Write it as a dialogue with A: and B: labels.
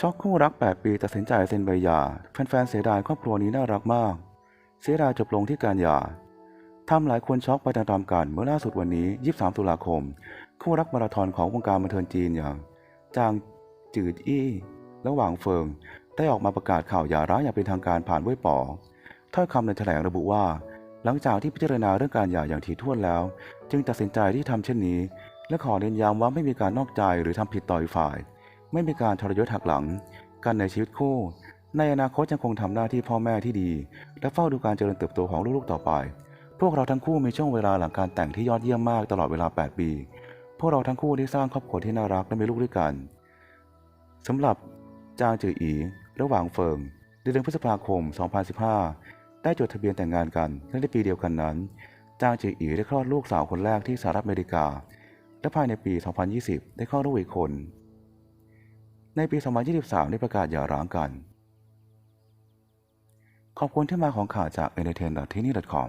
A: ช็อกคู่รัก 8 ปีตัดสินใจเซ็นใบหย่าแฟนๆเสียดายครอบครัวนี้น่ารักมาก เสียดายจบลงที่การหย่าทำหลายคนช็อกไปตามๆกันเมื่อล่าสุดวันนี้ 23 ตุลาคม คู่รักมาราธอนของวงการบันเทิงจีนอย่างจางจืดอี้และหวางเฟิง ได้ออกมาประกาศข่าวหย่าร้างอย่างเป็นทางการผ่านเว่ยป๋อถ้อยคำในแถลงระบุว่า หลังจากที่พิจารณาเรื่องการหย่าอย่างถี่ถ้วนแล้ว จึงตัดสินใจที่ทำเช่นนี้ และขอเน้นย้ำว่าไม่มีการนอกใจหรือทำผิดต่ออีกฝ่าย ไม่มีการทรยศหักหลังกันในชีวิตคู่ ในอนาคตยังคงทำหน้าที่พ่อแม่ที่ดี และเฝ้าดูการเจริญเติบโตของลูกๆต่อไป พวกเราทั้งคู่มีช่วงเวลาหลังการแต่งที่ยอดเยี่ยมมากตลอดเวลา 8 ปี พวกเราทั้งคู่ได้สร้างครอบครัวที่น่ารักและมีลูกด้วยกันสำหรับจางจืออีและหว่างเฟิงในเดือนพฤษภาคม 2015 ได้จดทะเบียนแต่งงานกันและในปีเดียวกันนั้น จางจืออีได้คลอดลูกสาวคนแรกที่สหรัฐอเมริกา และภายในปี 2020 ได้คลอดลูกอีกคน ในปี 2023 ได้ประกาศหย่าร้างกัน ขอบคุณที่มาของข่าวจาก entertain.tini.com